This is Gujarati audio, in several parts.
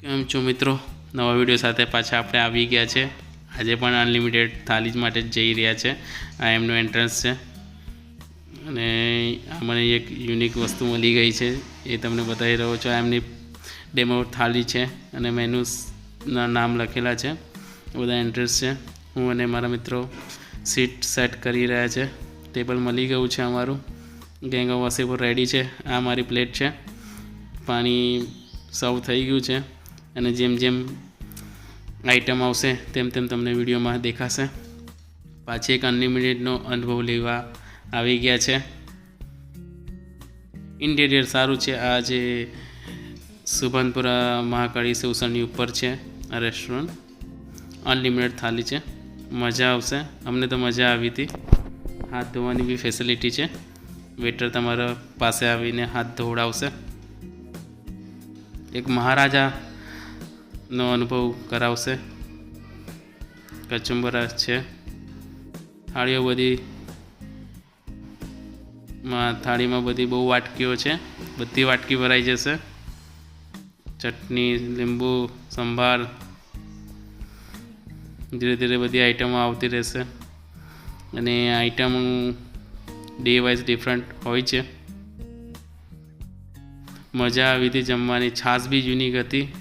કેમ છો મિત્રો? નવા વીડિયો સાથે પાછા આપણે આવી ગયા છે. આજે પણ અનલિમિટેડ થાળી જ માટે જઈ રહ્યા છે. આ એમનું એન્ટ્રન્સ છે. અને આ મને એક યુનિક વસ્તુ મળી ગઈ છે. એ તમને બતાવી રહ્યો છું. આ એમની ડેમો થાળી છે અને મેનુના નામ લખેલા છે. બધા એન્ટ્રન્સ છે. હું અને મારા મિત્રો સીટ સેટ કરી રહ્યા છે. ટેબલ મળી ગયું છે અમારું. ગેંગ ઓફ વસીપુર રેડી છે. આ મારી પ્લેટ છે. પાણી સર્વ થઈ ગયું છે. અને જેમ જેમ આઈટમ આવશે, તેમ તેમ તમને વિડીયોમાં દેખાશે. પાછી એક અનલિમિટેડનો અનુભવ લેવા આવી ગયા છે. ઇન્ટિરિયર સારું છે. આ જે સુભાનપુરા મહાકાળી સેવસણની ઉપર છે આ રેસ્ટોરન્ટ અનલિમિટેડ થાળી છે. મજા આવશે. અમને તો મજા આવી હતી. હાથ ધોવાની બી ફેસિલિટી છે. વેટર તમારા પાસે આવીને હાથ ધોવડાવશે. એક મહારાજાનો અનુભવ કરાવશે. કચુંબરા છે. થાળીઓ બધી માં થાળીમાં બધી બહુ વાટકીઓ છે. બધી વાટકી ભરાઈ જશે. ચટણી, લીંબુ, સંભાર ધીરે ધીરે બધી આઈટમો આવતી રહેશે. અને આઈટમ ડે વાઇઝ ડિફરન્ટ હોય છે. મજા આવી હતી જમવાની. છાશ બી યુનિક હતી.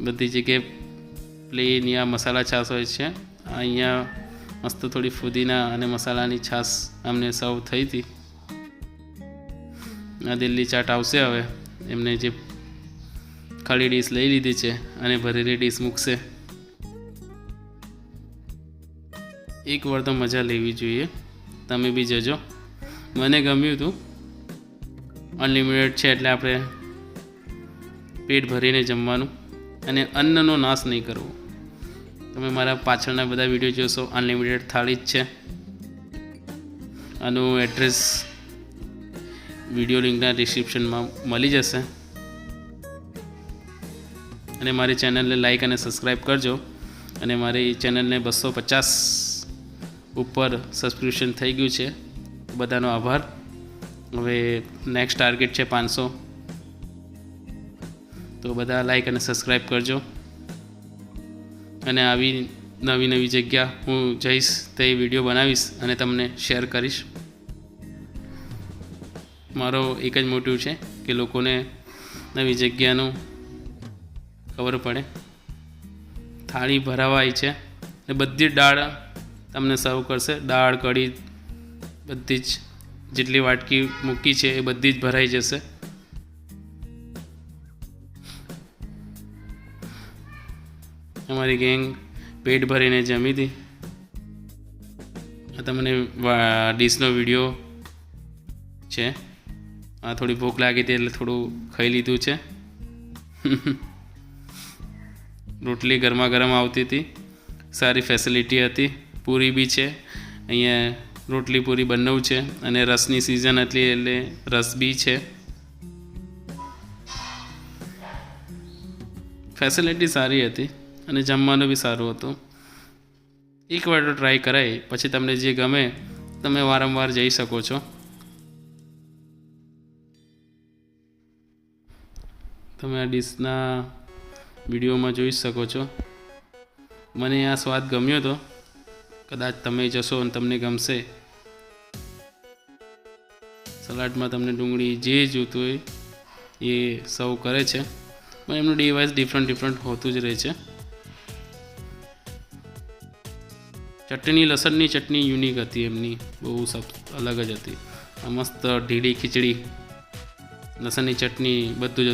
બધી જગ્યાએ પ્લેન યા મસાલા છાશ હોય છે. અહીંયા મસ્ત થોડી ફુદીના અને મસાલાની છાશ અમને સર્વ થઈ હતી. આ દિલ્હી ચાટ આવશે હવે. એમને જે ખાલી ડીશ લઈ લીધી છે અને ભરેલી ડીશ મૂકશે. એક વાર તો મજા લેવી જોઈએ. તમે બી જજો. મને ગમ્યું હતું. અનલિમિટેડ છે એટલે આપણે પેટ ભરીને જમવાનું. અને અન્નનો નાશ નહીં કરવો. તમે મારા પાછળના બધા વીડિયો જોશો. અનલિમિટેડ થાળી જ છે. આનું એડ્રેસ વીડિયો લિંકના ડિસ્ક્રિપ્શનમાં મળી જશે. અને મારી ચેનલને લાઈક અને સબસ્ક્રાઈબ કરજો. અને મારી ચેનલને બસો પચાસ ઉપર સબસ્ક્રિપ્શન થઈ ગયું છે. બધાનો આભાર. હવે નેક્સ્ટ ટાર્ગેટ છે પાંચસો. તો બધા લાઈક અને સબસ્ક્રાઈબ કરજો. અને આવી નવી નવી જગ્યા હું જઈશ તે વીડિયો બનાવીશ અને તમને શેર કરીશ. મારો એક જ મોટિવ છે કે લોકોને નવી જગ્યાનું ખબર પડે. થાળી ભરાવાય છે ને બધી દાળ તમને સર્વ કરશે. દાળ, કઢી બધી જ, જેટલી વાટકી મૂકી છે એ બધી જ ભરાઈ જશે. અમારી ગેંગ પેટ ભરીને જમી હતી. આ તમને ડીશનો વીડિયો છે. આ થોડી ભૂખ લાગી હતી એટલે થોડું ખાઈ લીધું છે. રોટલી ગરમા ગરમ આવતી હતી. સારી ફેસિલિટી હતી. પૂરી બી છે. અહીંયા રોટલી પૂરી બંને છે અને રસની સિઝન હતી એટલે રસ બી છે. ફેસિલિટી સારી હતી. અને જમવાનું બી સારું હતું. એકવાર તો ટ્રાય કરાય, પછી તમને જે ગમે, તમે વારંવાર જઈ શકો છો. તમે આ ડીશના વિડીયોમાં જોઈ શકો છો. મને આ સ્વાદ ગમ્યો હતો કદાચ તમે જશો અને તમને ગમશે. સલાડમાં તમને ડુંગળી જે જોતું હોય એ સર્વ કરે છે. પણ એમનું ડિવાઇસ ડિફરન્ટ ડિફરન્ટ હોતું જ રહે છે. ચટણી, લસણની ચટણી યુનિક હતી એમની. બહુ સબ, અલગ જ હતી. મસ્ત ઢીલી ખીચડી, લસણની ચટણી, બધું જ